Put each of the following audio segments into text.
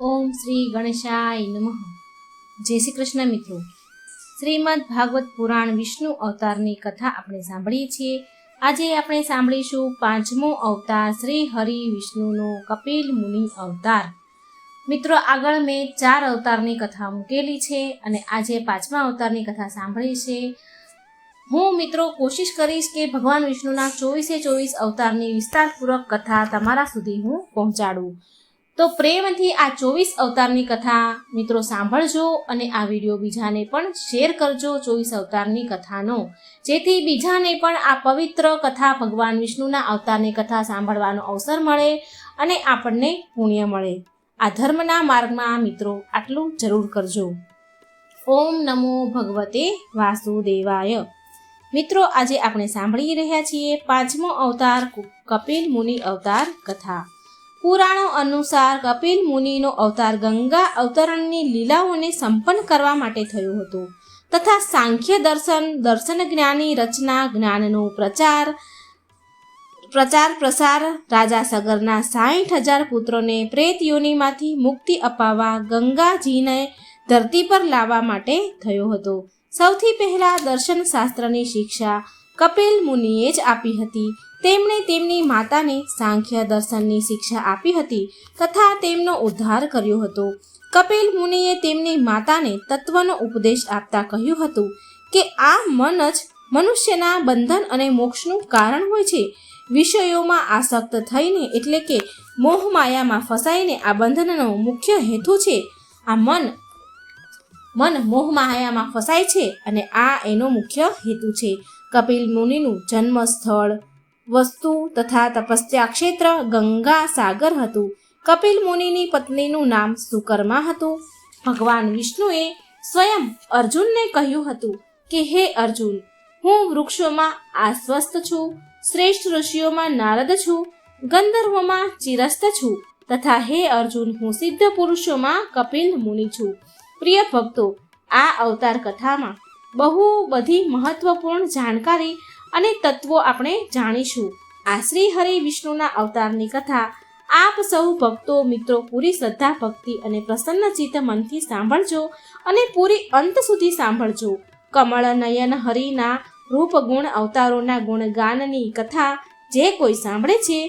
ઓમ શ્રી ગણેશાય નમઃ. જય શ્રી કૃષ્ણ મિત્રો. શ્રીમદ ભાગવત પુરાણ વિષ્ણુ અવતારની કથા આપણે સાંભળીએ છીએ. આજે આપણે સાંભળીશું પાંચમો અવતાર શ્રી હરિ વિષ્ણુનો કપિલ મુનિ અવતાર. મિત્રો, આગળ મેં ચાર અવતારની કથા મૂકેલી છે અને આજે પાંચમા અવતારની કથા સાંભળી છે. હું મિત્રો કોશિશ કરીશ કે ભગવાન વિષ્ણુના ચોવીસે ચોવીસ અવતારની વિસ્તારપૂર્વક કથા તમારા સુધી હું પહોંચાડું. તો પ્રેમથી આ ચોવીસ અવતારની કથા મિત્રો સાંભળજો અને આ વીડિયો બીજાને પણ શેર કરજો ચોવીસ અવતારની કથાનો. જેથી બીજાને પણ આ પવિત્ર કથા ભગવાન વિષ્ણુના અવતારની કથા સાંભળવાનો અવસર મળે અને આપણને પુણ્ય મળે. આ ધર્મના માર્ગમાં મિત્રો આટલું જરૂર કરજો. ઓમ નમો ભગવતે વાસુદેવાય. મિત્રો આજે આપણે સાંભળી રહ્યા છીએ પાંચમો અવતાર કપિલ મુનિ અવતાર કથા. પુરાણો અનુસાર કપિલ મુનિનો અવતાર ગંગા અવતરણની લીલાઓને સંપન્ન કરવા માટે થયો હતો. તથા સાંખ્ય દર્શન દર્શન જ્ઞાની રચના, જ્ઞાનનો પ્રચાર પ્રચાર પ્રસાર, રાજા સગરના સાઠ હજાર પુત્રોને પ્રેત યોનિમાંથી મુક્તિ અપાવવા ગંગાજીને ધરતી પર લાવવા માટે થયો હતો. સૌથી પહેલા દર્શનશાસ્ત્રની શિક્ષા કપિલ મુનિએ જ આપી હતી. તેમણે તેમની માતાને સાંખ્ય દર્શનની શિક્ષા આપી હતી તથા તેમનો ઉદ્ધાર કર્યો હતો. કપિલ મુનિએ તેમની માતાને તત્વનો ઉપદેશ આપતા કહ્યું હતું કે આ મન જ મનુષ્યના બંધન અને મોક્ષનું કારણ હોય છે. વિષયોમાં આસક્ત થઈને એટલે કે મોહમાયામાં ફસાઈને આ બંધનનો મુખ્ય હેતુ છે. આ મન મન મોહમાયામાં ફસાય છે અને આ એનો મુખ્ય હેતુ છે. કપિલ મુનિનું જન્મ સ્થળ વસ્તુ તથા તપસ્યા ક્ષેત્ર ગંગા સાગર હતું. કપિલ મુનિની પત્નીનું નામ સુકર્મા હતું. ભગવાન વિષ્ણુએ સ્વયં અર્જુનને કહ્યું હતું કે, હે અર્જુન, હું વૃક્ષોમાં આશ્વસ્ત છું, શ્રેષ્ઠ ઋષિઓમાં નારદ છું, ગંધર્વોમાં ચિરસ્ત છું તથા હે અર્જુન, હું સિદ્ધ પુરુષોમાં કપિલ મુનિ છું. પ્રિય ભક્તો, આ અવતાર કથામાં બહુ બધી મહત્વપૂર્ણ જાણકારી અને તત્વો આપણે જાણીશું. આ શ્રી હરિ વિષ્ણુના અવતારની કથા આપ સૌ ભક્તો મિત્રો પૂરી શ્રદ્ધા, ભક્તિ અને પ્રસન્ન ચિત્ત મનથી સાંભળજો અને પૂરી અંત સુધી સાંભળજો. કમળ નયન હરિના રૂપ ગુણ અવતારોના ગુણગાનની કથા જે કોઈ સાંભળે છે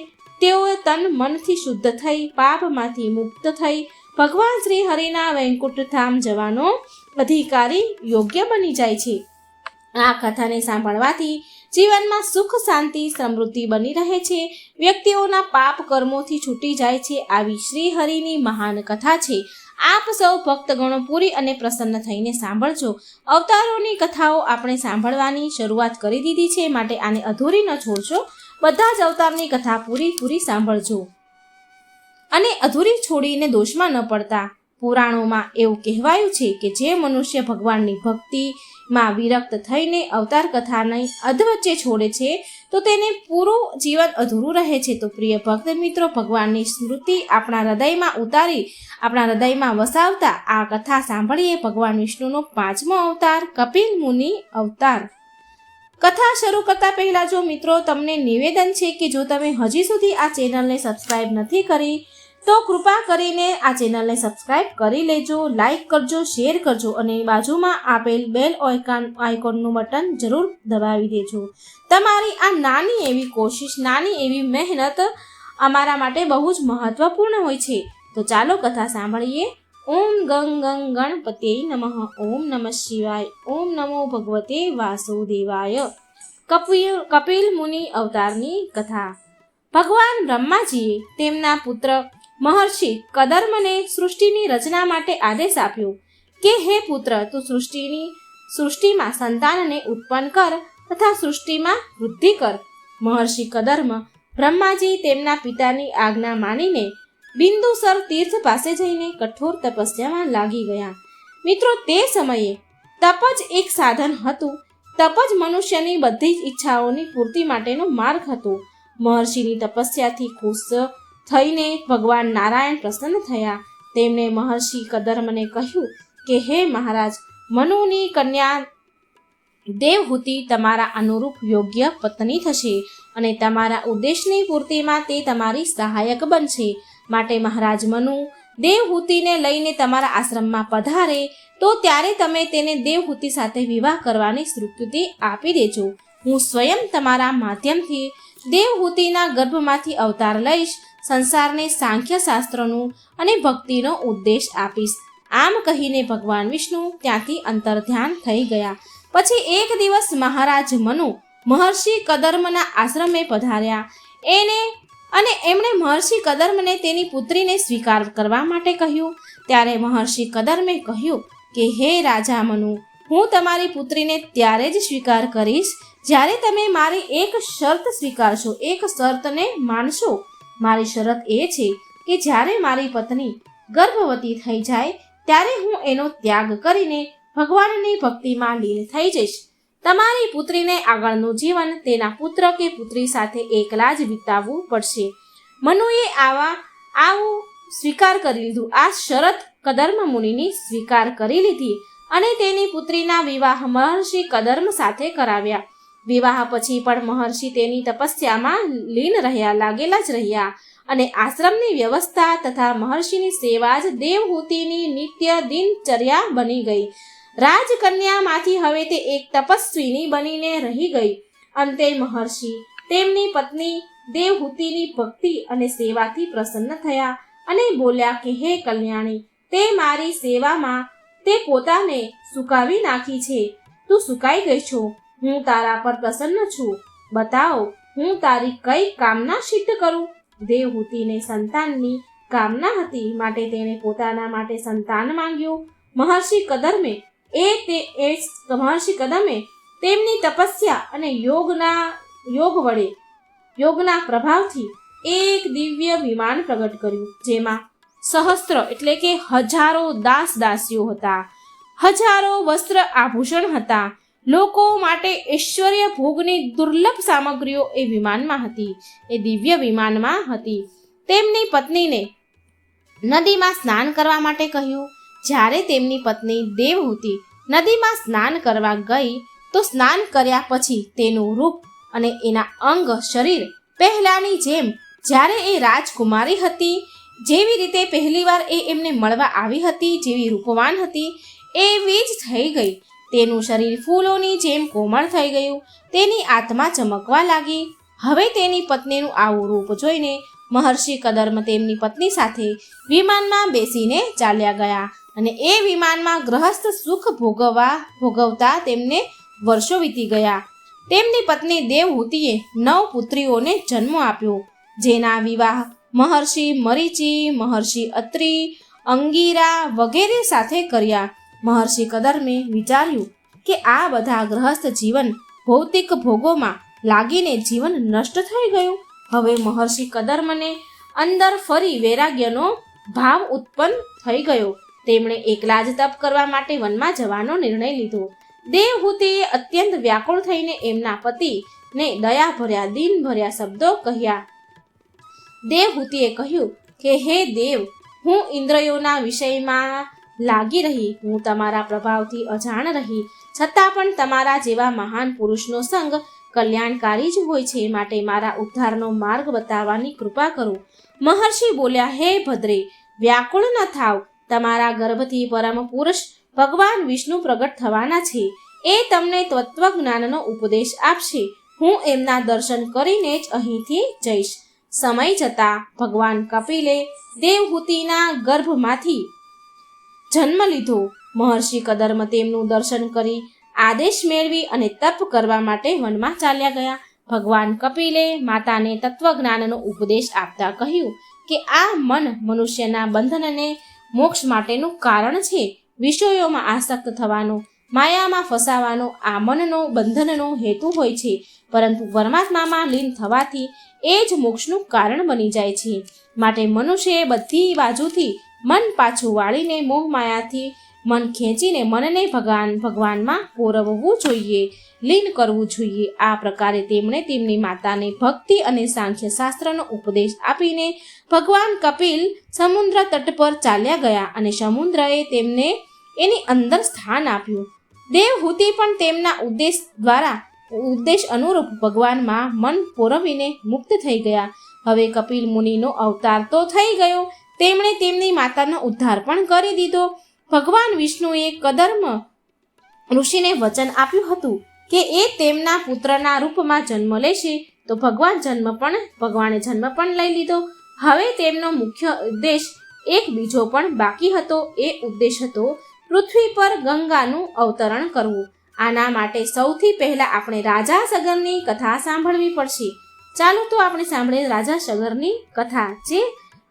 તેઓ તન મનથી શુદ્ધ થઈ, પાપમાંથી મુક્ત થઈ, ભગવાન શ્રી હરિના વૈકુંઠ જવાનો અધિકારી યોગ્ય બની જાય છે. આ કથાને સાંભળવાથી જીવનમાં સુખ, શાંતિ, સમૃદ્ધિ બની રહે છે. વ્યક્તિઓના પાપ કર્મોથી છૂટી જાય છે આવી શ્રી હરિની મહાન કથા છે. આપ સૌ ભક્તગણો પૂરી અને પ્રસન્ન થઈને સાંભળજો. અવતારોની કથાઓ આપણે સાંભળવાની શરૂઆત કરી દીધી છે. માટે આને અધૂરી ન છોડશો. બધા જ અવતારની કથા પૂરી પૂરી સાંભળજો. અને અધૂરી છોડીને દોષમાં ન પડતા. પુરાણોમાં એવું કહેવાયું છે કે જે મનુષ્ય ભગવાનની ભક્તિમાં વિરક્ત થઈને અવતાર કથાને અધવચ્ચે છોડે છે, તો તેને પૂરું જીવન અધૂરું રહે છે. તો પ્રિય ભક્ત મિત્રો, ભગવાનની સ્મૃતિ આપણા હૃદયમાં ઉતારી, આપણા હૃદયમાં વસાવતા આ કથા સાંભળીએ ભગવાન વિષ્ણુનો પાંચમો અવતાર, કપિલ મુનિ અવતાર. કથા શરૂ કરતા પહેલા જો મિત્રો, તમને નિવેદન છે કે જો તમે હજી સુધી આ ચેનલને સબસ્ક્રાઈબ નથી કરી તો કૃપા કરીને આ ચેનલને સબસ્ક્રાઇબ કરી લેજો, લાઇક કરજો, શેર કરજો અને બાજુમાં આપેલ બેલ આઇકોન આઇકોનનું બટન જરૂર દબાવી દેજો. તમારી આ નાની એવી કોશિશ, નાની એવી મહેનત અમારા માટે બહુ જ મહત્વપૂર્ણ હોય છે. તો ચાલો કથા સાંભળીએ. ઓમ ગંગ ગંગ ગણપતે નમઃ. ઓમ નમઃ શિવાય. ઓમ નમો ભગવતે વાસુદેવાય. કપિલ કપિલ મુનિ અવતારની કથા. ભગવાન બ્રહ્માજીએ તેમના પુત્ર મહર્ષિ કદર્મને સૃષ્ટિની રચના માટે આદેશ આપ્યો કે હે પુત્ર, તું સૃષ્ટિની, સૃષ્ટિમાં સંતાનને ઉત્પન્ન કર તથા સૃષ્ટિમાં વૃદ્ધિ કર. મહર્ષિ કદર્મ બ્રહ્માજી તેમના પિતાની આજ્ઞા માનીને બિંદુસર તીર્થ પાસે જઈને કઠોર તપસ્યામાં લાગી ગયા. મિત્રો, તે સમયે તપ જ એક સાધન હતું. તપ જ મનુષ્યની બધી જ ઈચ્છાઓની પૂર્તિ માટેનો માર્ગ હતો. મહર્ષિની તપસ્યાથી ખુશ થઈને ભગવાન નારાયણ પ્રસન્ન થયા. તેમણે મહર્ષિ કદર્મને કહ્યું કે, હે મહારાજ, મનુની કન્યા દેવહૂતિ તમારા અનુરૂપ યોગ્ય પત્ની થશે અને તમારા ઉદ્દેશની પૂર્તિમાં તે તમારી સહાયક બનશે. માટે મહારાજ મનુ, દેવહૂતિને લઈને તમારા આશ્રમમાં પધારે, તો ત્યારે તમે તેને દેવહૂતિ સાથે વિવાહ કરવાની સ્વીકૃતિ આપી દેજો. હું સ્વયં તમારા માધ્યમથી દેવહૂતિના ગર્ભમાંથી અવતાર લઈશ સંસારને સાંખ્ય શાસ્ત્રનું અને ભક્તિનો ઉદ્દેશ આપીશ. આમ કહીને ભગવાન વિષ્ણુ ત્યાંથી અંતર ધ્યાન થઈ ગયા. પછી એક દિવસ મહારાજ મનુ મહર્ષિ કદર્મના આશ્રમે પધાર્યા. એને અને એમણે મહર્ષિ કદર્મને તેની પુત્રીને સ્વીકાર કરવા માટે કહ્યું. ત્યારે મહર્ષિ કદર્મે કહ્યું કે, હે રાજા મનુ, હું તમારી પુત્રીને ત્યારે જ સ્વીકાર કરીશ જ્યારે તમે મારી એક શરત સ્વીકારશો, એક શરતને માનશો. મારી શરત એ છે કે જ્યારે મારી પત્ની ગર્ભવતી થઈ જાય, ત્યારે હું એનો ત્યાગ કરીને ભગવાનની ભક્તિમાં લીન થઈ જઈશ. તમારી પુત્રીને આગળનું જીવન તેના પુત્ર કે પુત્રી સાથે એકલા જ વિતાવવું પડશે. મનુએ આવા, આવું સ્વીકાર કરી લીધું. આ શરત કદર્મ મુનિની સ્વીકાર કરી લીધી અને તેની પુત્રીના વિવાહ મહર્ષિ કદર્મ સાથે કરાવ્યા. વિવાહ પછી પણ મહર્ષિ તેની તપસ્યામાં લીન રહ્યા, લાગેલા જ રહ્યા અને આશ્રમની વ્યવસ્થા તથા મહર્ષિની સેવા જ દેવહૂતિની નિત્ય દિનચર્યા બની ગઈ. રાજકન્યામાંથી હવે તે એક તપસ્વીની બનીને રહી ગઈ. અંતે મહર્ષિ તેમની પત્ની દેવહૂતિની ભક્તિ અને સેવાથી પ્રસન્ન થયા અને બોલ્યા કે, હે કલ્યાણી, તે મારી સેવામાં તે પોતાને સુકાવી નાખી છે. તું સુકાઈ ગઈ છો. હું તારા પર પ્રસન્ન છું. બતાવો, હું તારી કઈ કામના સિદ્ધ કરું? દેવહૂતિને સંતાનની કામના હતી, માટે તેણે પોતાના માટે સંતાન માંગ્યું. મહર્ષિ કદર્મે, એ તે, એ મહર્ષિ કદમે તેમની તપસ્યા અને યોગના, યોગ વડે, યોગના પ્રભાવથી એક દિવ્ય વિમાન પ્રગટ કર્યું, જેમાં સહસ્ત્ર એટલે કે હજારો દાસ દાસીઓ હતા. હજારો વસ્ત્ર આભૂષણ હતા. લોકો માટે ઐશ્વર્ય ભોગની દુર્લભ સામગ્રીઓ એ વિમાનમાં હતી. એ દિવ્ય વિમાનમાં હતી. તેમની પત્નીને નદીમાં સ્નાન કરવા માટે કહ્યું. જ્યારે તેમની પત્ની દેવહૂતિ નદીમાં સ્નાન કરવા ગઈ, તો સ્નાન કર્યા પછી તેનું રૂપ અને એના અંગ શરીર પહેલાની જેમ જ્યારે એ રાજકુમારી હતી, જેવી રીતે પહેલીવાર એ એમને મળવા આવી હતી, જેવી રૂપવાન હતી, એવી જ થઈ ગઈ. તેનું શરીર ફૂલોની જેમ કોમળ થઈ ગયું. તેની આત્મા ચમકવા લાગી. હવે તેની પત્નીનું આવું રૂપ જોઈને મહર્ષિ કદર્મ તેમની પત્ની સાથે વિમાનમાં બેસીને ચાલ્યા ગયા અને એ વિમાનમાં ગ્રહસ્થ સુખ ભોગવવા ભોગવતા તેમને વર્ષો વીતી ગયા. તેમની પત્ની દેવહૂતિએ નવ પુત્રીઓને જન્મ આપ્યો. જેના વિવાહ મહર્ષિ મરીચી, મહર્ષિ અત્રિ, અંગીરા વગેરે સાથે કર્યા. મહર્ષિ કદર્મે વિચાર્યું કે આ બધા ગ્રહસ્થ જીવન ભૌતિક ભોગોમાં લાગીને જીવન નષ્ટ થઈ ગયું. હવે મહર્ષિ કદર્મને અંદર ફરી વૈરાગ્યનો ભાવ ઉત્પન્ન થઈ ગયો. તેમણે એકલા જ તપ કરવા માટે વનમાં જવાનો નિર્ણય લીધો. દેવહૂતિએ અત્યંત વ્યાકુળ થઈને એમના પતિને દયા ભર્યા દિન ભર્યા શબ્દો કહ્યા. દેવહૂતિએ કહ્યું કે, હે દેવ, હું ઇન્દ્રિયોના વિષયમાં લાગી રહી. હું તમારા પ્રભાવથી અજાણ રહી. છતાં પણ તમારા જેવા મહાન પુરુષનો સંગ કલ્યાણકારી જ હોય છે. માટે મારા ઉદ્ધારનો માર્ગ બતાવવાની કૃપા કરો. મહર્ષિ બોલ્યા, હે ભદ્રે, વ્યાકુળ ન થાવ. તમારા ગર્ભથી પરમ પુરુષ ભગવાન વિષ્ણુ પ્રગટ થવાના છે. એ તમને તત્વજ્ઞાનનો ઉપદેશ આપશે. હું એમના દર્શન કરીને જ અહીંથી જઈશ. સમય જતાં ભગવાન કપિલે દેવહૂતિના ગર્ભમાંથી જન્મ લીધો. મહર્ષિ કદર્મ તેમનું દર્શન કરી આદેશ મેળવી અને તપ કરવા માટે વનમાં ચાલ્યા ગયા. ભગવાન કપિલે માતાને તત્વજ્ઞાનનો ઉપદેશ આપતા કહ્યું કે આ મન મનુષ્યના બંધનને મોક્ષ માટેનું કારણ છે. વિષયોમાં આસક્ત થવાનો, માયામાં ફસાવાનો આ મનનો બંધનનો હેતુ હોય છે. પરંતુ પરમાત્મામાં લીન થવાથી એ જ મોક્ષનું કારણ બની જાય છે. માટે મનુષ્યએ બધી બાજુથી મન પાછું વાળીને મોહમાયાથી મન ખેંચીને મનને ભગવાન, ભગવાનમાં પોરવવું જોઈએ, લીન કરવું જોઈએ. આ પ્રકારે તેમણે તેમની માતાને ભક્તિ અને સાંખ્ય શાસ્ત્રનો ઉપદેશ આપીને ભગવાન કપિલ સમુદ્ર તટ પર ચાલ્યા ગયા અને સમુદ્રએ તેમને એની અંદર સ્થાન આપ્યું. દેવહૂતિ પણ તેમના ઉદ્દેશ દ્વારા, ઉદ્દેશ અનુરૂપ ભગવાનમાં મન પોરવીને મુક્ત થઈ ગયા. હવે કપિલ મુનિનો અવતાર તો થઈ ગયો તેમણે તેમની માતાનો ઉદ્ધાર પણ કરી દીધો. ભગવાન વિષ્ણુએ કદર્મ ઋષિને વચન આપ્યું હતું કે એ તેમના પુત્રના રૂપમાં જન્મ લેશે, તો ભગવાન જન્મ પણ, ભગવાને જન્મ પણ લઈ લીધો. હવે તેમનો મુખ્ય ઉદ્દેશ એક બીજો પણ બાકી હતો. એ ઉદ્દેશ હતો પૃથ્વી પર ગંગાનું અવતરણ કરવું. આના માટે સૌથી પહેલા આપણે રાજા સગરની કથા સાંભળવી પડશે. ચાલો તો આપણે સાંભળીએ રાજા સગરની કથા, જે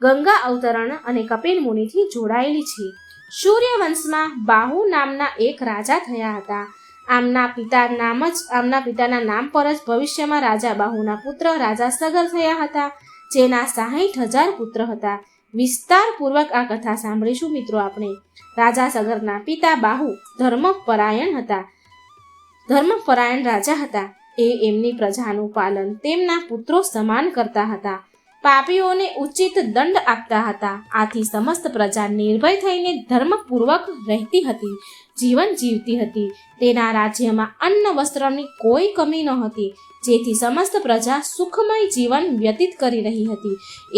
ગંગા અવતરણ અને કપિલ મુનિથી જોડાયેલી છે. સૂર્યવંશમાં બાહુ નામના એક રાજા થયા હતા. આમના પિતા નામ જ, આમના પિતાના નામ પર જ ભવિષ્યમાં રાજા બાહુના પુત્ર રાજા સગર થયા હતા, જેના સાહીઠ હજાર પુત્ર હતા. વિસ્તારપૂર્વક આ કથા સાંભળીશું મિત્રો આપણે. રાજા સગરના પિતા બાહુ ધર્મપરાયણ હતા. ધર્મપરાયણ રાજા હતા. એ એમની પ્રજાનું પાલન તેમના પુત્રો સમાન કરતા હતા. પાપીઓને ઉચિત દંડ આપતા હતા. આથી સમસ્ત પ્રજા નિર્ભય થઈને ધર્મપૂર્વક રહેતી હતી, જીવન જીવતી હતી. તેના રાજ્યમાં અન્ન વસ્ત્રની કોઈ કમી ન હતી, જેથી સમસ્ત પ્રજા સુખમય જીવન વ્યતીત કરી રહી હતી.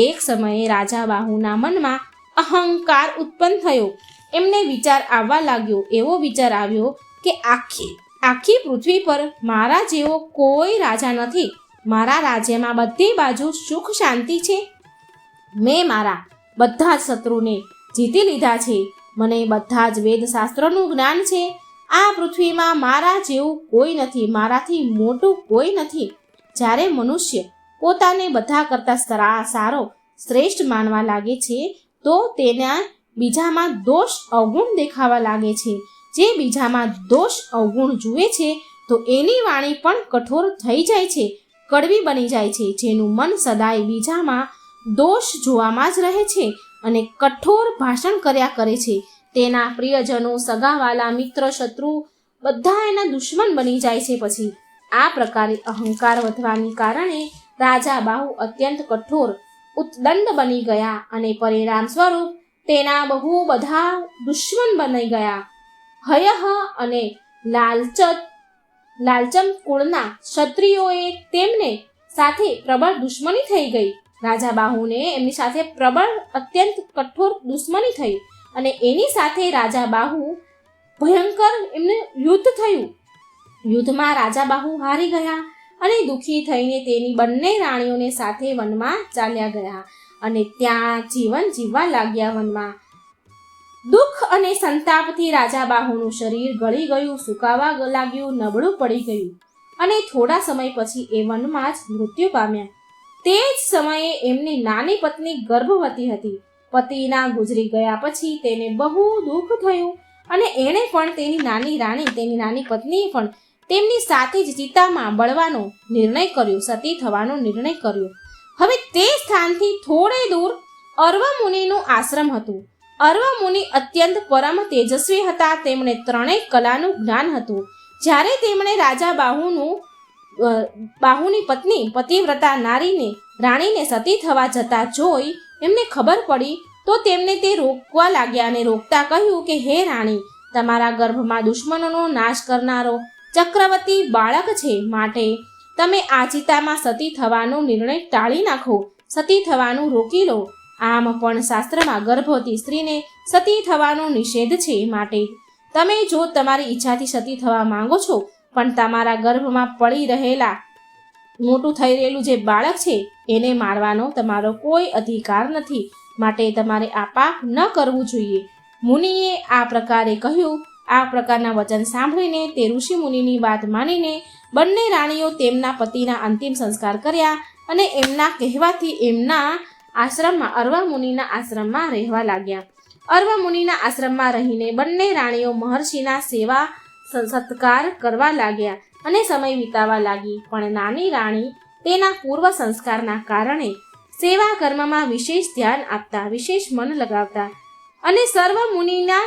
એક સમયે રાજા બાહુના મનમાં અહંકાર ઉત્પન્ન થયો. એમને વિચાર આવવા લાગ્યો. એવો વિચાર આવ્યો કે આખી આખી પૃથ્વી પર મારા જેવો કોઈ રાજા નથી. મારા રાજ્યમાં બધી બાજુ સુખ શાંતિ છે. મેં મારા બધા જ શત્રુને જીતી લીધા છે. મને બધા જ વેદ શાસ્ત્રોનું જ્ઞાન છે. આ પૃથ્વીમાં મારા જેવું કોઈ નથી, મારાથી મોટું કોઈ નથી. જ્યારે મનુષ્ય પોતાને બધા કરતાં સારો, શ્રેષ્ઠ માનવા લાગે છે, તો તેના બીજામાં દોષ અવગુણ દેખાવા લાગે છે. જે બીજામાં દોષ અવગુણ જુએ છે, તો એની વાણી પણ કઠોર થઈ જાય છે. કડવી બની જાય છે, જેનું મન સદાય બીજામાં દોષ જોવામાં જ રહે છે અને કઠોર ભાષણ કર્યા કરે છે. તેના પ્રિયજનો, સગાવાલા, મિત્ર, શત્રુ બધા એના દુશ્મન બની જાય છે પછી. આ પ્રકારે અહંકાર વધવાને કારણે રાજા બાહુ અત્યંત કઠોર, ઉત્દંડ બની ગયા અને પરિણામ સ્વરૂપ તેના બહુ બધા દુશ્મન બની ગયા. હયહ અને લાલચત લાલચમ કુળના ક્ષત્રિયોએ તેમને સાથે પ્રબળ દુશ્મની થઈ ગઈ. રાજા બાહુને એમની સાથે પ્રબળ, અત્યંત કઠોર દુશ્મની થઈ અને એની સાથે રાજા બાહુ ભયંકર એમને યુદ્ધ થયું. યુદ્ધમાં રાજા બાહુ હારી ગયા અને દુઃખી થઈને તેની બંને રાણીઓને સાથે વનમાં ચાલ્યા ગયા અને ત્યાં જીવન જીવવા લાગ્યા વનમાં દુઃખ અને સંતાપથી રાજા બાહુનું શરીર ગળી ગયું, સુકાવા લાગ્યું, નબળું પડી ગયું અને થોડા સમય પછી એ વનમાં જ મૃત્યુ પામ્યા. તે જ સમયે એમની નાની પત્ની ગર્ભવતી હતી. પતિના ગુજરી ગયા પછી તેને બહુ દુઃખ થયું અને એણે પણ તેની નાની રાણી, તેની નાની પત્નીએ પણ તેમની સાથે જ ચિતામાં બળવાનો નિર્ણય કર્યો, સતી થવાનો નિર્ણય કર્યો. હવે તે સ્થાનથી થોડે દૂર અર્વ મુનિનું આશ્રમ હતું. અર્વ મુનિ અત્યંત પરમ તેજસ્વી હતા. તેમણે ત્રણેય કલાનું જ્ઞાન હતું. જ્યારે તેમણે રાજા બાહુનું બાહુની પત્ની પતિવ્રતા નારીને, રાણીને સતી થવા જતા જોઈ એમને ખબર પડી, તો તેમને તે રોકવા લાગ્યા અને રોકતા કહ્યું કે, હે રાણી, તમારા ગર્ભમાં દુશ્મનોનો નાશ કરનારો ચક્રવર્તી બાળક છે માટે તમે આ ચિતામાં સતી થવાનો નિર્ણય ટાળી નાખો. સતી થવાનું રોકી લો. આમ પણ શાસ્ત્રમાં ગર્ભવતી સ્ત્રીને સતી થવાનો નિષેધ છે માટે. તમે જો તમારી ઈચ્છાથી સતી થવા માંગો છો, પણ તમારા ગર્ભમાં પડી રહેલા મોટું થઈ રહેલું જે બાળક છે, એને મારવાનો તમારો કોઈ અધિકાર નથી. માટે તમારે આ પાપ ન કરવું જોઈએ. મુનિએ આ પ્રકારે કહ્યું. આ પ્રકારના વચન સાંભળીને તે ઋષિ મુનિની વાત માનીને બંને રાણીઓ તેમના પતિના અંતિમ સંસ્કાર કર્યા અને એમના કહેવાથી એમના આશ્રમમાં અરવા મુનિના આશ્રમમાં રહેવા લાગ્યા. અરવા મુનિના આશ્રમમાં રહીને બંને રાણીઓ મહર્ષિના સેવા સત્કાર કરવા લાગ્યા અને સમય વિતાવા લાગી. પણ નાની રાણી તેના પૂર્વ સંસ્કારના કારણે સેવા કર્મમાં વિશેષ ધ્યાન આપતા, વિશેષ મન લગાવતા અને સર્વ મુનિના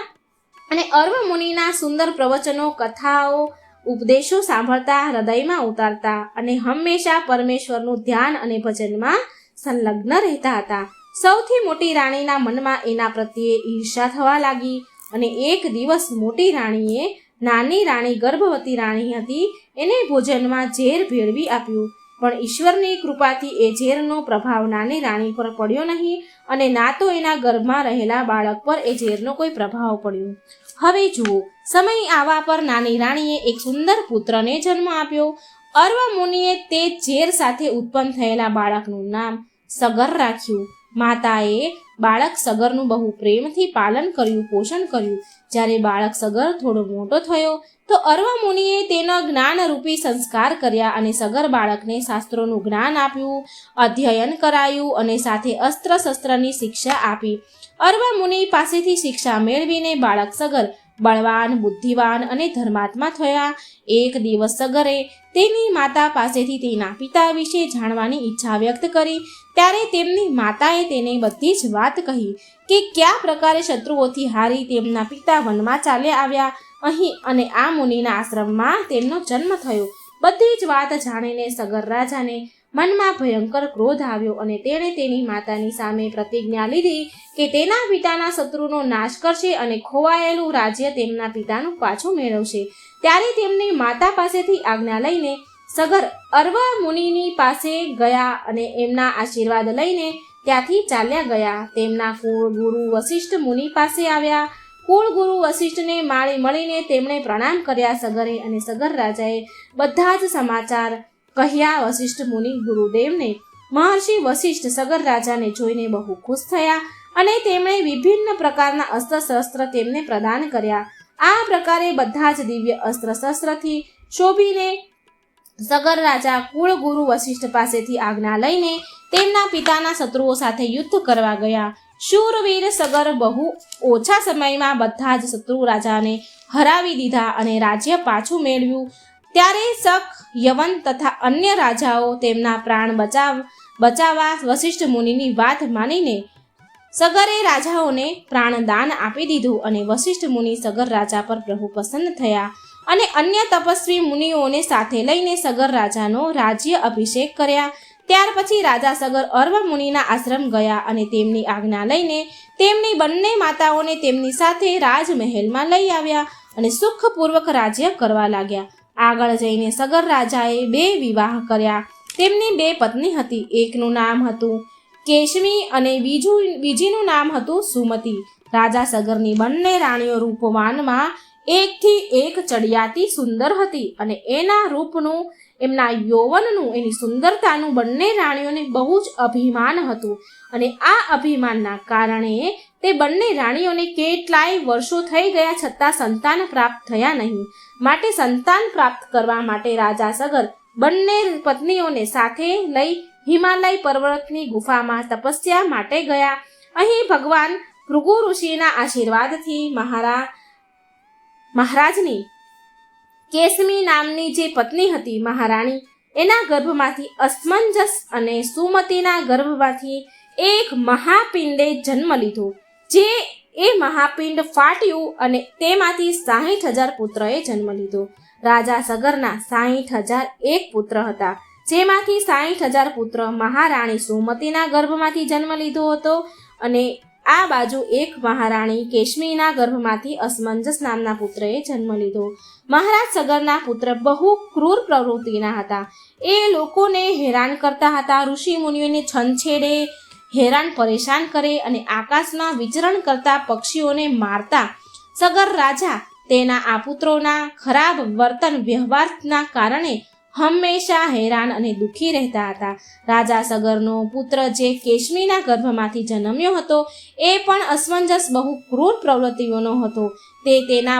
અને અર્વ મુનિના સુંદર પ્રવચનો, કથાઓ, ઉપદેશો સાંભળતા, હૃદયમાં ઉતારતા અને હંમેશા પરમેશ્વરનું ધ્યાન અને ભજનમાં સંલગ્ન રહેતા હતા. સૌથી મોટી રાણીના મનમાં એના પ્રત્યે ઈર્ષા થવા લાગી અને એક દિવસ મોટી રાણીએ નાની રાણી ગર્ભવતી રાણી હતી એને ભોજનમાં ઝેર ભેળવી આપ્યું. પણ ઈશ્વરની કૃપાથી એ ઝેરનો પ્રભાવ નાની રાણી પર પડ્યો નહીં અને ના તો એના ગર્ભમાં રહેલા બાળક પર એ ઝેરનો કોઈ પ્રભાવ પડ્યો. હવે જુઓ, સમય આવા પર નાની રાણીએ એક સુંદર પુત્રને જન્મ આપ્યો અર્વ મુનિએ તે ઝેર સાથે ઉત્પન્ન થયેલા બાળકનું નામ સગર રાખ્યું. માતાએ બાળક સગરનું બહુ પ્રેમથી પાલન કર્યું, પોષણ કર્યું. જ્યારે બાળક સગર થોડો મોટો થયો, તો અર્વ મુનિએ તેના જ્ઞાનરૂપી સંસ્કાર કર્યા અને સગર બાળકને શાસ્ત્રોનું જ્ઞાન આપ્યું, અધ્યયન કરાયું અને સાથે અસ્ત્ર શસ્ત્રની શિક્ષા આપી. અર્વ મુનિ પાસેથી શિક્ષા મેળવીને બાળક સગર બળવાન, બુદ્ધિવાન અને ધર્માત્મા થયા. એક દિવસ સગરે તેની માતા પાસેથી તેના પિતા વિશે જાણવાની ઈચ્છા વ્યક્ત કરી. ત્યારે તેમની માતાએ તેને બધી જ વાત કહી કે કયા પ્રકારે શત્રુઓથી હારી તેમના પિતા વનમાં ચાલ્યા આવ્યા. અહીં અને આ મુનિના આશ્રમમાં તેમનો જન્મ થયો. બધી જ વાત જાણીને સગર રાજાને મનમાં ભયંકર ક્રોધ આવ્યો અને તેણે તેની માતાની સામે પ્રતિજ્ઞા લીધી કે તેના પિતાના શત્રુનો નાશ કરશે અને ખોવાયેલું રાજ્ય તેમના પિતાનું પાછું મેળવશે. ત્યારે તેમની માતા પાસેથી આજ્ઞા લઈને સગર અર્વ મુનિની પાસે ગયા અને એમના આશીર્વાદ લઈને ત્યાંથી ચાલ્યા ગયા. તેમના કુળ ગુરુ વશિષ્ઠ મુનિ પાસે આવ્યા. કુળ ગુરુ વશિષ્ઠને માળી મળીને તેમણે પ્રણામ કર્યા સગરે અને સગર રાજાએ બધા જ સમાચાર કહ્યા વશિષ્ઠ મુનિ ગુરુદેવને, મહર્ષિ વશિષ્ઠ સગર રાજાને જોઈને બહુ ખુશ થયા અને તેમણે વિભિન્ન પ્રકારના અસ્ત્ર શસ્ત્ર તેમને પ્રદાન કર્યા. આ પ્રકારે બધા જ દિવ્ય અસ્ત્ર શસ્ત્રથી શોભીને સગર રાજા કુળ ગુરુ વશિષ્ઠ પાસેથી આજ્ઞા લઈને તેમના પિતાના શત્રુઓ સાથે યુદ્ધ કરવા ગયા. શૂરવીર સગર બહુ ઓછા સમયમાં બધા જ શત્રુ રાજાને હરાવી દીધા અને રાજ્ય પાછું મેળવ્યું. ત્યારે શક, યવન તથા અન્ય રાજાઓ તેમના પ્રાણ બચાવ, બચાવવા વશિષ્ઠ મુનિની વાત માનીને સગરે રાજાઓને પ્રાણદાન આપી દીધું અને વશિષ્ઠ મુનિ સગર રાજા પર પ્રભુ પસંદ થયા અને અન્ય તપસ્વી મુનિઓને સાથે લઈને સગર રાજાનો રાજ્ય અભિષેક કર્યા. ત્યાર પછી રાજા સગર અર્વ મુનિના આશ્રમ ગયા અને તેમની આજ્ઞા લઈને તેમની બંને માતાઓને તેમની સાથે રાજમહેલમાં લઈ આવ્યા અને સુખપૂર્વક રાજ્ય કરવા લાગ્યા. આગળ જઈને સગર રાજાએ બે વિવાહ કર્યા. તેમની બે પત્ની હતી. એકનું નામ હતું કેશવી અને બીજું, બીજીનું નામ હતું સુમતી. રાજા સગરની બંને રાણીઓ રૂપવાનમાં એકથી એક ચડિયાતી સુંદર હતી અને એના રૂપનું એમના યૌવનનું, એની સુંદરતાનું બંને રાણીઓને બહુ જ અભિમાન હતું. અને આ અભિમાનના કારણે તે બંને રાણીઓને કેટલાય વર્ષો થઈ ગયા છતાં સંતાન પ્રાપ્ત થયા નહીં. માટે સંતાન પ્રાપ્ત કરવા માટે રાજા સગર બંને પત્નીઓને સાથે લઈ હિમાલય પર્વતની ગુફામાં તપસ્યા માટે ગયા. અહીં ભગવાન ભૃગુ ઋષિના આશીર્વાદથી મહારા, મહારાજની કેસમી નામની જે પત્ની હતી મહારાણી, એના ગર્ભમાંથી અસમંજસ અને સુમતીના ગર્ભમાંથી એક મહાપિંડે જન્મ લીધો, જે એ મહાપિંડ ફાટ્યું અને તેમાંથી સાહીઠ હજાર પુત્રએ જન્મ લીધો. રાજા સગરના સાહીઠ હજાર એક પુત્ર હતા, જેમાંથી સાહીઠ હજાર પુત્ર મહારાણી સુમતીના ગર્ભમાંથી જન્મ લીધો હતો અને આ બાજુ એક મહારાણી કેશમીના ગર્ભમાંથી અસમંજસ નામના પુત્રએ જન્મ લીધો. મહારાજ સગરના પુત્ર બહુ ક્રૂર પ્રવૃત્તિના હતા. એ લોકોને હેરાન કરતા હતા. ઋષિ મુનિઓને છંછેડે, હેરાન પરેશાન કરે અને આકાશમાં વિચરણ કરતા પક્ષીઓને મારતા. સગર રાજા તેના આ પુત્રોના ખરાબ વર્તન વ્યવહારના કારણે હંમેશા હેરાન અને દુઃખી રહેતા હતા. રાજા સગરનો પુત્ર જે કેશમીના ગર્ભમાંથી જન્મ્યો હતો, એ પણ અસમંજસ બહુ ક્રૂર પ્રવૃત્તિઓનો હતો. તે તેના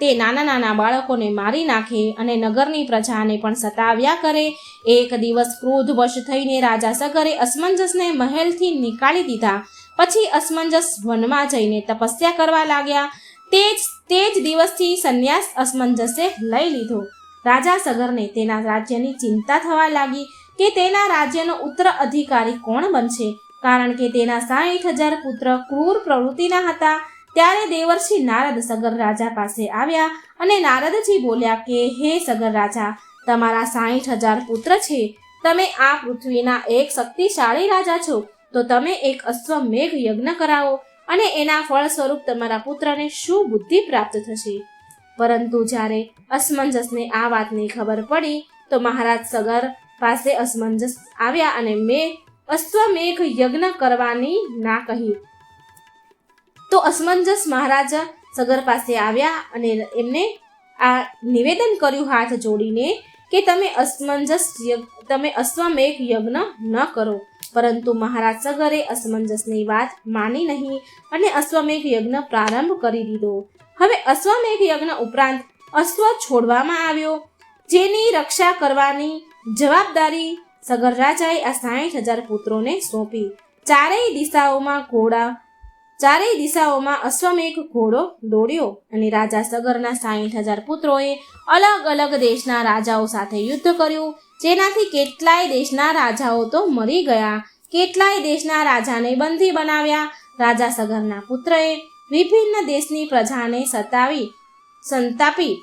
તે નાના નાના બાળકોને મારી નાખે અને નગરની પ્રજાને પણ સતાવ્યા કરે. એક દિવસ ક્રોધવશ થઈને રાજા સગરે અસમંજસને મહેલથી નીકાળી દીધા. પછી અસમંજસ વનમાં જઈને તપસ્યા કરવા લાગ્યા. તે જ તે જ દિવસથી સંન્યાસ અસમંજસે લઈ લીધો. રાજા સગરને તેના રાજ્યની ચિંતા થવા લાગી કે તેના રાજ્યનો ઉત્તર અધિકારી કોણ બનશે? કારણ કે તેના સાહીઠ હજાર પુત્ર ક્રૂર પ્રવૃત્તિના હતા. ત્યારે દેવર્ષિ નારદ સગર રાજા પાસે આવ્યા અને નારદજી બોલ્યા કે, હે સગર રાજા, તમારા સાહીઠ હજાર પુત્ર છે. તમે આ પૃથ્વીના એક શક્તિશાળી રાજા છો. તો તમે એક અશ્વમેઘ યજ્ઞ કરાવો અને એના ફળ સ્વરૂપ તમારા પુત્રને શું બુદ્ધિ પ્રાપ્ત થશે? પરંતુ જ્યારે અસમંજસને આ વાતની ખબર પડી, તો મહારાજ સગર પાસે અસમંજસ આવ્યા અને મેં અશ્વમેઘ યજ્ઞ કરવાની ના કહી. તો અસમંજસ મહારાજ સગર પાસે આવ્યા અને એમને આ નિવેદન કર્યું, હાથ જોડીને કે તમે અસમંજસ તમે અશ્વમેઘ યજ્ઞ ન કરો. પરંતુ મહારાજ સગરે અસમંજસની વાત માની નહીં અને અશ્વમેઘ યજ્ઞ પ્રારંભ કરી દીધો. હવે અશ્વમેઘ યજ્ઞ ઉપરાંત અશ્વ છોડવામાં આવ્યો. જેની રક્ષા કરવાની જવાબદારી સગર રાજાએ આ સાઠ હજાર પુત્રોને સોંપી. ચારેય દિશાઓમાં ઘોડા, ચારેય દિશાઓમાં અશ્વમેઘ ઘોડો દોડ્યો અને રાજા સગરના સાઠ હજાર પુત્રોએ અલગ અલગ દેશના રાજાઓ સાથે યુદ્ધ કર્યું. જેનાથી કેટલાય દેશના રાજાઓ તો મરી ગયા. કેટલાય દેશના રાજાને બંધી બનાવ્યા. રાજા સગરના પુત્રએ વિભિન્ન દેશની પ્રજાને સતાવી, સંતાપી,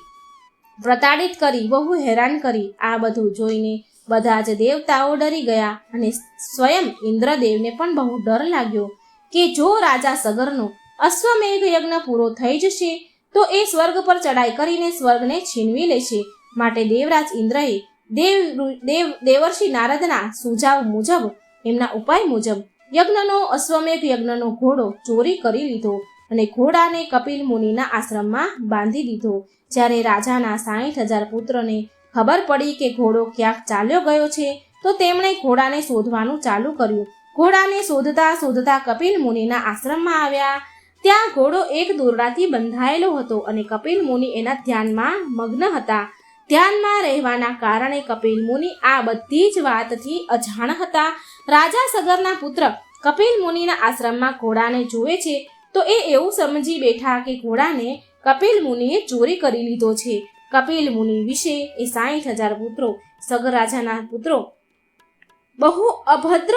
પ્રતાડિત કરી, બહુ હેરાન કરી. આ બધું જોઈને બધા જ દેવતાઓ ડરી ગયા અને સ્વયં ઇન્દ્રદેવને પણ બહુ ડર લાગ્યો કે જો રાજા સગરનો અશ્વમેઘ યજ્ઞ પૂરો થઈ જશે, તો એ સ્વર્ગ પર ચડાઈ કરીને સ્વર્ગને છીનવી લેશે. માટે દેવરાજ ઇન્દ્રએ દેવ દેવ, દેવર્ષિ નારદના સુઝાવ મુજબ, એમના ઉપાય મુજબ યજ્ઞનો અશ્વમેઘ યજ્ઞનો ઘોડો ચોરી કરી લીધો. અને ઘોડાને કપિલ મુનિના આશ્રમમાં બાંધી દીધો. જ્યારે રાજાના સાઠ હજાર પુત્રને ખબર પડી કે ઘોડો ક્યાંક ચાલ્યો ગયો છે, તો તેમણે ઘોડાને શોધવાનું ચાલુ કર્યું. ઘોડાને શોધતા શોધતા કપિલ મુનિના આશ્રમમાં આવ્યા. ત્યાં ઘોડો એક દોરડાથી બંધાયેલો હતો અને કપિલ મુનિ એના ધ્યાનમાં મગ્ન હતા. ધ્યાનમાં રહેવાના કારણે કપિલ મુનિ આ બધી જ વાતથી અજાણ હતા. રાજા સગરના પુત્ર કપિલ મુનિના આશ્રમમાં ઘોડાને જુએ છે તો એ એવું સમજી બેઠા કે ઘોડાને કપિલ મુનિએ ચોરી કરી લીધો છે. કપિલ મુનિ વિશે એ સાઠ હજાર પુત્રો, સગરાજાના પુત્રો, બહુ અભદ્ર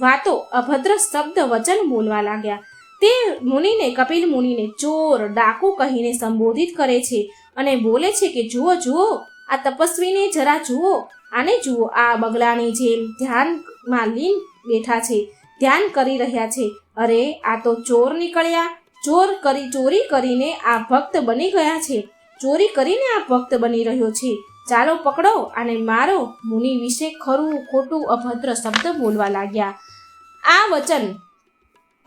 વાતો, અભદ્ર શબ્દ વચન બોલવા લાગ્યા. તે મુનિને, કપિલ મુનિને ચોર, ડાકુ કહીને સંબોધિત કરે છે અને બોલે છે કે, જુઓ જુઓ, આ તપસ્વીને જરા જુઓ. આને જુઓ, આ બગલાની જેમ ધ્યાનમાં લીન બેઠા છે, ધ્યાન કરી રહ્યા છે. અરે, આ તો ચોર નીકળ્યા. ચોર કરી, ચોરી કરીને આ ભક્ત બની ગયા છે. ચોરી કરીને આ ભક્ત બની રહ્યો છે. ચાલો પકડો અને મારો મુનિ વિશે ખરું ખોટું અભદ્ર શબ્દ બોલવા લાગ્યા. આ વચન,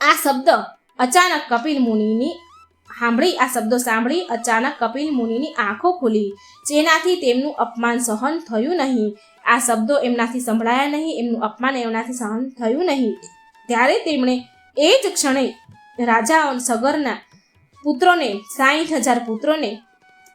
આ શબ્દ અચાનક કપિલ મુનિની સાંભળી, આ શબ્દો સાંભળી અચાનક કપિલ મુનિની આંખો ખુલી. જેનાથી તેમનું અપમાન સહન થયું નહીં. આ શબ્દો એમનાથી સંભળાયા નહીં, એમનું અપમાન એમનાથી સહન થયું નહીં. ત્યારે તેમણે એ જ ક્ષણે રાજા સગરના પુત્રોને સાઠ હજાર પુત્રોને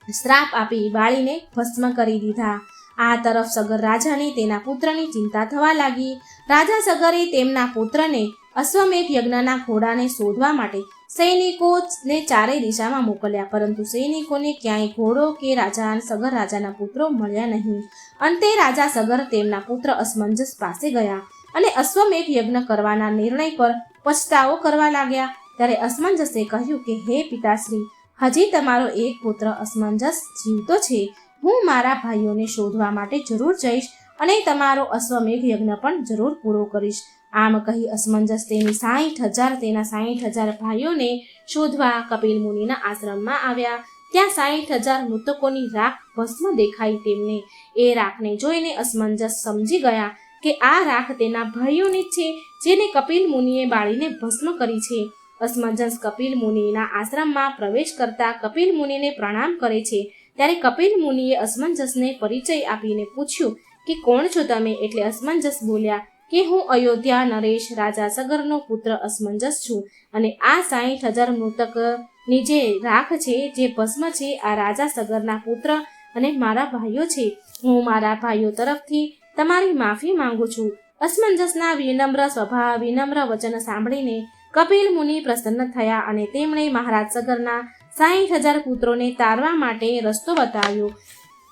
શ્રાપ આપી બાળીને ભસ્મ કરી દીધા. આ તરફ સગર રાજાને તેના પુત્રની ચિંતા થવા લાગી. રાજા સગરે તેમના પુત્રને અશ્વમેઘ યજ્ઞના ઘોડાને શોધવા માટે સૈનિકોને ચારેય દિશામાં મોકલ્યા, પરંતુ સૈનિકોને ક્યાંય ઘોડો કે રાજા સગર રાજાના પુત્રો મળ્યા નહીં. અંતે રાજા સગર તેમના પુત્ર અસમંજસ પાસે ગયા. અને અશ્વમેધ યજ્ઞ કરવાના નિર્ણય પર પછતાવો કરવા લાગ્યા. ત્યારે અસમંજસે કહ્યું કે, હે પિતાશ્રી, હજી તમારો એક પુત્ર અસમંજસ જીવતો છે. હું મારા ભાઈઓને શોધવા માટે જરૂર જઈશ અને તમારો અશ્વમેઘ યજ્ઞ પણ જરૂર પૂરો કરીશ. આમ કહી અસમંજસ તેની સાઠ હજાર, તેના સાઠ હજાર ભાઈઓને શોધવા કપિલ મુનિના આશ્રમમાં આવ્યા. ત્યાં સાઠ હજાર મૃતકોની રાખ ભસ્મ દેખાઈ તેમને એ રાખને જોઈને અસમંજસ સમજી ગયા કે આ રાખ તેના ભાઈઓની છે, જેને કપિલ મુનિએ બાળીને ભસ્મ કરી છે. અસમંજસ કપિલ મુનિના આશ્રમમાં પ્રવેશ કરતા કપિલ મુનિને પ્રણામ કરે છે. ત્યારે કપિલ મુનિએ અસમંજસને પરિચય આપીને પૂછ્યું કે કોણ છો તમે? એટલે અસમંજસ બોલ્યા કે હું અયોધ્યા નરેશ રાજા સગરનો પુત્ર અસમંજસ છું અને આ સાહીઠ હજાર મૃતકની જે રાખ છે, જે ભસ્મ છે, આ રાજા સગરના પુત્ર અને મારા ભાઈઓ છે. હું મારા ભાઈઓ તરફથી તમારી માફી માંગુ છું. અસમંજસના વિનમ્ર સ્વભાવ, વિનમ્ર વચન સાંભળીને કપિલ મુનિ પ્રસન્ન થયા અને તેમણે મહારાજ સગરના સાહીઠ હજાર પુત્રોને તારવા માટે રસ્તો બતાવ્યો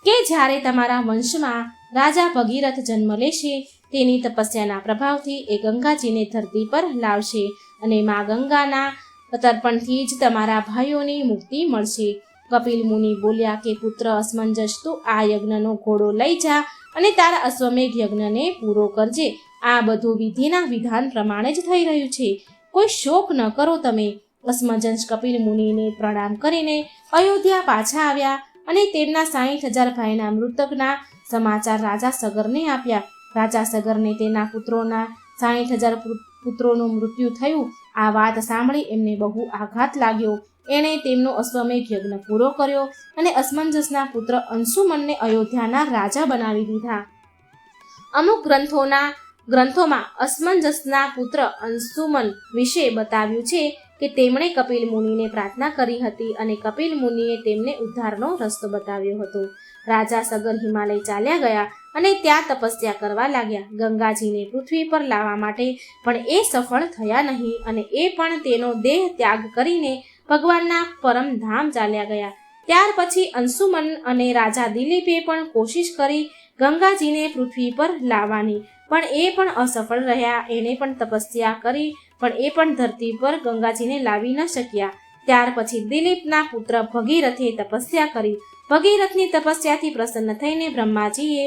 કે જ્યારે તમારા વંશમાં રાજા ભગીરથ જન્મ લેશે, તેની તપસ્યાના પ્રભાવથી એ ગંગાજીને ધરતી પર લાવશે અને મા ગંગાના તર્પણથી જ તમારા ભાઈઓની મુક્તિ મળશે. કપિલ મુનિ બોલ્યા કે પુત્ર અસમંજસ, તું આ યજ્ઞનો ઘોડો લઈ જા અને તારા અશ્વમેઘ યજ્ઞને પૂરો કરજે. આ બધું વિધિના વિધાન પ્રમાણે જ થઈ રહ્યું છે. કોઈ શોક ન કરો તમે. અસ્મજંશ કપિલ મુનિને પ્રણામ કરીને અયોધ્યા પાછા આવ્યા અને તેમના સાહીઠ હજાર ભાઈના મૃતકના સમાચાર રાજા સગરને આપ્યા. રાજા સગરને તેના પુત્રોના સાહીઠ હજાર પુત્રોનું મૃત્યુ થયું. આ વાત સાંભળી એમને બહુ આઘાત લાગ્યો. એણે તેમનો અશ્વમેઘ યજ્ઞ પૂરો કર્યો અને અસમંજસના પુત્ર અંશુમનને અયોધ્યાના રાજા બનાવી દીધા. અમુક ગ્રંથોના, ગ્રંથોમાં અસમંજસના પુત્ર અંશુમન વિશે બતાવ્યું છે કે તેમણે કપિલ મુનિને પ્રાર્થના કરી હતી અને કપિલ મુનિએ તેમને ઉદ્ધારનો રસ્તો બતાવ્યો હતો. રાજા સગર હિમાલય ચાલ્યા ગયા અને ત્યાં તપસ્યા કરવા લાગ્યા. ગંગાજીને પૃથ્વી પર લાવવા માટે પણ એ સફળ થયા નહીં અને એ પણ તેનો દેહ ત્યાગ કરીને ભગવાનના પરમધામ ચાલ્યા ગયા. ત્યાર પછી અંશુમન અને રાજા દિલીપે પણ કોશિશ કરી ગંગાજીને પૃથ્વી પર લાવવાની. પણ એ પણ અસફળ રહ્યા. એણે પણ તપસ્યા કરી, પણ એ પણ ધરતી પર ગંગાજીને લાવી ન શક્યા. ત્યાર પછી દિલીપના પુત્ર ભગીરથે તપસ્યા કરી. ભગીરથની તપસ્યાથી પ્રસન્ન થઈને બ્રહ્માજીએ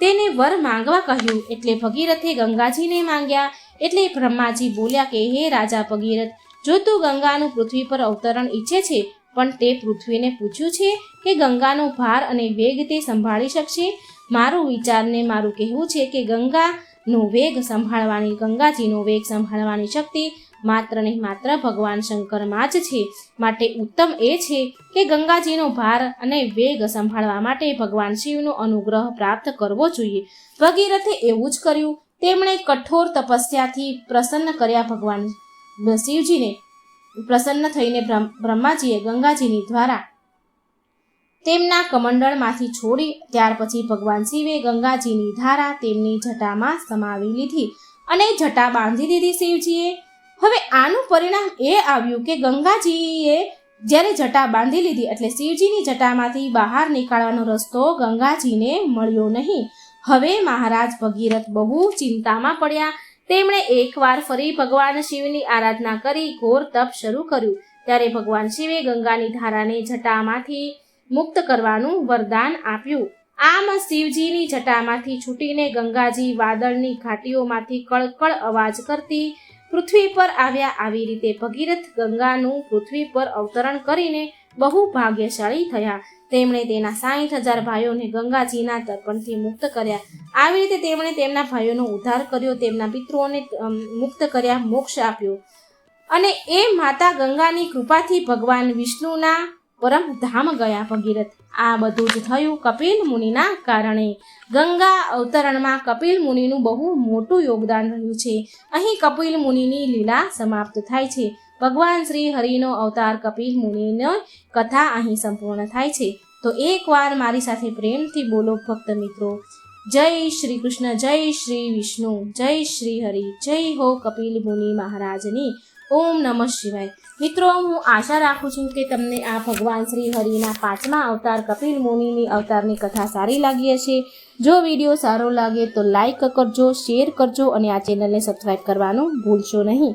તેને વર માંગવા કહ્યું. એટલે ભગીરથે ગંગાજીને માંગ્યા. એટલે બ્રહ્માજી બોલ્યા કે, હે રાજા ભગીરથ જો તું ગંગાનું પૃથ્વી પર અવતરણ ઈચ્છે છે, પણ તે પૃથ્વીને પૂછ્યું છે કે ગંગાનો ભાર અને વેગ તે સંભાળી શકશે? મારું વિચારને મારું કહેવું છે કે ગંગાનો વેગ સંભાળવાની, ગંગાજીનો વેગ સંભાળવાની શક્તિ માત્ર ને માત્ર ભગવાન શંકરમાં જ છે. માટે ઉત્તમ એ છે કે ગંગાજીનો ભાર અને વેગ સંભાળવા માટે ભગવાન શિવનો અનુગ્રહ પ્રાપ્ત કરવો જોઈએ. ભગીરથે એવું જ કર્યું. તેમણે કઠોર તપસ્યાથી પ્રસન્ન કર્યા ભગવાન શિવજીને પ્રસન્ન થઈને બ્રહ્માજીએ ગંગાજીની દ્વારા તેમના કમંડળમાંથી છોડી, ત્યાર પછી ભગવાન શિવે ગંગાજીની ધારા તેમની જટામાં સમાવી લીધી અને જટા બાંધી દીધી શિવજીએ. હવે આનું પરિણામ એ આવ્યું કે ગંગાજીએ જ્યારે જટા બાંધી લીધી એટલે શિવજીની જટામાંથી બહાર નીકાળવાનો રસ્તો ગંગાજીને મળ્યો નહીં. હવે મહારાજ ભગીરથ બહુ ચિંતામાં પડ્યા તેમણે એકવાર ફરી ભગવાન શિવની આરાધના કરી ઘોર તપ શરૂ કર્યું. ત્યારે ભગવાન શિવે ગંગાની ધારાને જટામાંથી મુક્ત કરવાનું વરદાન આપ્યું. આમ શિવજીની જટામાંથી છૂટીને ગંગાજી વાદળની ઘાટીઓમાંથી કળકળ અવાજ કરતી પૃથ્વી પર આવ્યા. આવી રીતે ભગીરથ ગંગાનું પૃથ્વી પર અવતરણ કરીને બહુ ભાગ્યશાળી થયા. તેમણે તેના સાહીઠ હજાર ભાઈઓને ગંગાજીના તર્પણથી મુક્ત કર્યા. આવી રીતે તેમણે તેમના ભાઈઓનો ઉદ્ધાર કર્યો, તેમના પિતૃઓને મુક્ત કર્યા, મોક્ષ આપ્યો. અને એ માતા ગંગાની કૃપાથી ભગવાન વિષ્ણુના પરમ ધામ ગયા ભગીરથ. આ બધું જ થયું કપિલ મુનિના કારણે. ગંગા અવતરણમાં કપિલ મુનિનું બહુ મોટું યોગદાન રહ્યું છે. અહીં કપિલ મુનિની લીલા સમાપ્ત થાય છે. ભગવાન શ્રી હરિનો અવતાર કપિલ મુનિનો કથા અહીં સંપૂર્ણ થાય છે. તો એકવાર મારી સાથે પ્રેમથી બોલો ભક્ત મિત્રો. જય શ્રી કૃષ્ણ, જય શ્રી વિષ્ણુ, જય શ્રી હરિ, જય હો કપિલ મુનિ મહારાજની. ઓમ નમઃ શિવાય. મિત્રો, હું આશા રાખું છું કે તમને આ ભગવાન શ્રી હરિના પાંચમા અવતાર કપિલ મુનિની અવતારની કથા સારી લાગી હશે. જો વીડિયો સારો લાગે તો લાઈક કરજો, શેર કરજો અને આ ચેનલને સબસ્ક્રાઈબ કરવાનું ભૂલશો નહીં.